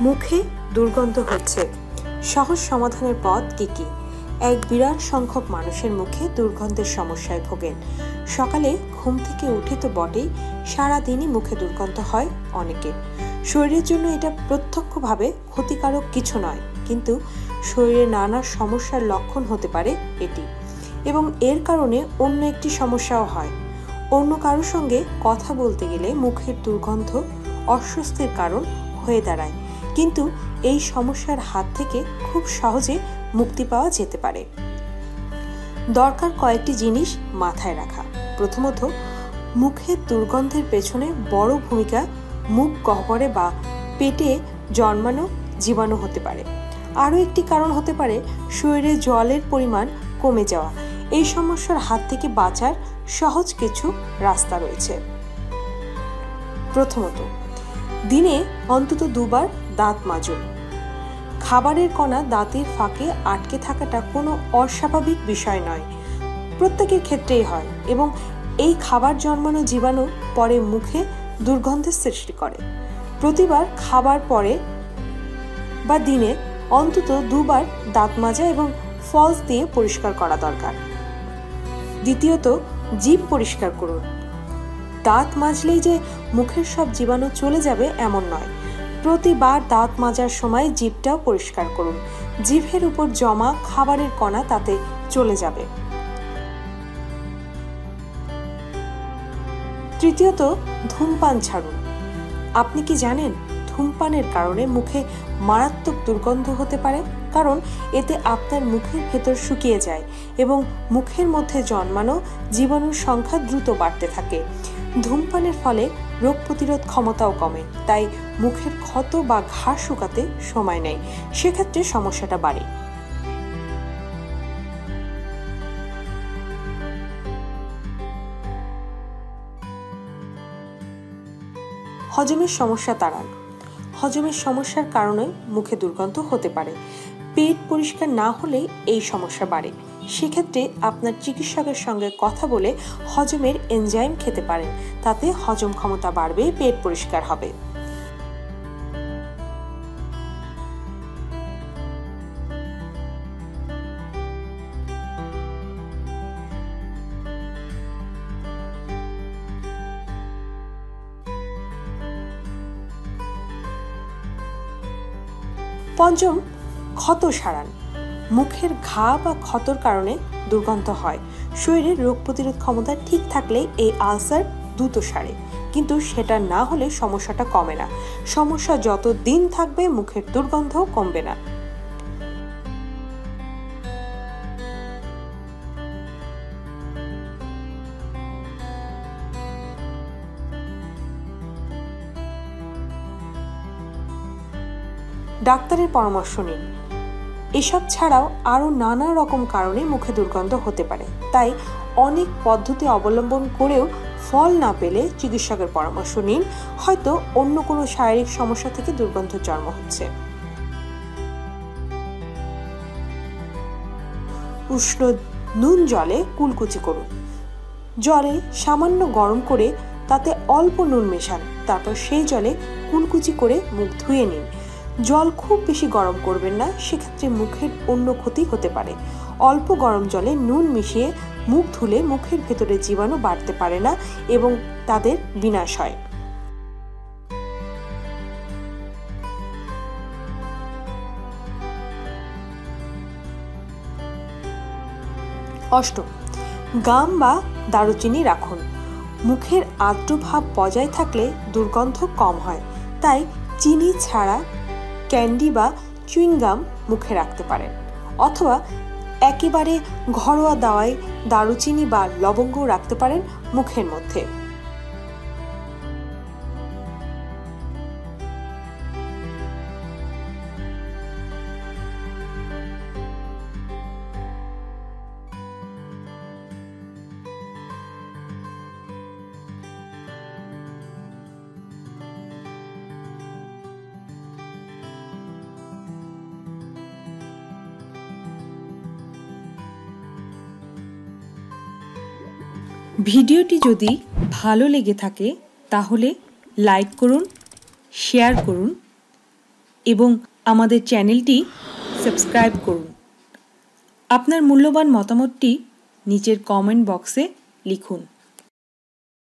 মুখে দুর্গন্ধ হচ্ছে। সহজ সমাধানের পথ কি কি? এক বিরাট সংখ্যক মানুষের মুখে দুর্গন্ধের সমস্যায় ভোগেন। সকালে ঘুম থেকে উঠে তো বটেই, সারাদিনই মুখে দুর্গন্ধ হয় অনেকের। শরীরের জন্য এটা প্রত্যক্ষভাবে ক্ষতিকারক কিছু নয়, কিন্তু শরীরে নানা সমস্যার লক্ষণ হতে পারে এটি। এবং এর কারণে অন্য একটি সমস্যাও হয়। অন্য কারোর সঙ্গে কথা বলতে গেলে মুখের দুর্গন্ধ অস্বস্তির কারণ হয়ে দাঁড়ায়। কিন্তু এই সমস্যার হাত থেকে খুব সহজে মুক্তি পাওয়া যেতে পারে। দরকার কয়েকটি জিনিস মাথায় রাখা। প্রথমত মুখের দুর্গন্ধের পেছনে বড় ভূমিকা মুখ গহ্বরে বা পেটে জন্মানো জীবাণু হতে পারে। আরও একটি কারণ হতে পারে শরীরে জলের পরিমাণ কমে যাওয়া। এই সমস্যার হাত থেকে বাঁচার সহজ কিছু রাস্তা রয়েছে। প্রথমত দিনে অন্তত দুবার দাঁত মাজুন। খাবারের কণা দাঁতের ফাঁকে আটকে থাকাটা কোনো অস্বাভাবিক বিষয় নয়। প্রত্যেকের ক্ষেত্রেই হয় এবং এই খাবার জন্মানো জীবাণু পরে মুখে দুর্গন্ধের সৃষ্টি করে। প্রতিবার খাবার পরে বা দিনে অন্তত দুবার দাঁত মাজা এবং ফলস দিয়ে পরিষ্কার করা দরকার। দ্বিতীয়ত, জীব পরিষ্কার করুন। দাঁত মাজলেই যে মুখের সব জীবাণু চলে যাবে এমন নয়। প্রতিবার দাঁত মাজার সময় জিভটাও পরিষ্কার করুন। জিভের উপর জমা খাবারের কণা তাতে চলে যাবে। তৃতীয়ত, ধূমপান ছাড়ুন। আপনি কি জানেন ধূমপানের কারণে মুখে মারাত্মক দুর্গন্ধ হতে পারে? কারণ এতে আপনার মুখের ভেতর শুকিয়ে যায় এবং মুখের মধ্যে জন্মানো জীবাণুর সংখ্যা দ্রুত বাড়তে থাকে। ধূমপানের ফলে রোগ প্রতিরোধ ক্ষমতাও কমে, তাই মুখের ক্ষত বা ঘা শুকাতে সময় নেয়। সেক্ষেত্রে সমস্যাটা বাড়ে। হজমের সমস্যা তাড়ান। হজমের সমস্যার কারণে মুখে দুর্গন্ধ হতে পারে। পেট পরিষ্কার না হলে এই সমস্যা বাড়ে। সেক্ষেত্রে আপনার চিকিৎসকের সঙ্গে কথা বলে হজমের এনজাইম খেতে পারেন। তাতে হজম ক্ষমতা বাড়বে, পেট পরিষ্কার হবে। পঞ্চম, ক্ষত সারান। মুখের ঘা বা ক্ষতর কারণে দুর্গন্ধ হয়। শরীরের রোগ প্রতিরোধ ক্ষমতা ঠিক থাকলে এই আলসার দ্রুত সারে। কিন্তু সেটা না হলে সমস্যাটা কমে না। সমস্যা যত দিন থাকবে, মুখের দুর্গন্ধও কমবে না। ডাক্তারের পরামর্শ নিন। এসব ছাড়াও আরও নানা রকম কারণে মুখে দুর্গন্ধ হতে পারে। তাই অনেক পদ্ধতি অবলম্বন করেও ফল না পেলে চিকিৎসকের পরামর্শ নিন। হয়তো অন্য কোনো শারীরিক সমস্যা থেকে দুর্গন্ধ জন্ম হচ্ছে। উষ্ণ নুন জলে কুলকুচি করুন। জলে সামান্য গরম করে তাতে অল্প নুন মেশান। তারপর সেই জলে কুলকুচি করে মুখ ধুয়ে নিন। জল খুব বেশি গরম করবেন না, সেক্ষেত্রে মুখের অন্য ক্ষতি হতে পারে। অল্প গরম জলে নুন মিশিয়ে মুখ ধুলে মুখের ভেতরে জীবাণু বাড়তে পারে না এবং তাদের বিনাশ হয়। অষ্টম, গাম বা দারুচিনি রাখুন। মুখের আর্দ্রভাব বজায় থাকলে দুর্গন্ধ কম হয়, তাই চিনি ছাড়া ক্যান্ডি বা চুইংগাম মুখে রাখতে পারেন, অথবা একেবারে ঘরোয়া দাওয়ায় দারুচিনি বা লবঙ্গও রাখতে পারেন মুখের মধ্যে। ভিডিওটি যদি ভালো লেগে থাকে, তাহলে লাইক করুন, শেয়ার করুন এবং আমাদের চ্যানেলটি সাবস্ক্রাইব করুন। আপনার মূল্যবান মতামতটি নিচের কমেন্ট বক্সে লিখুন।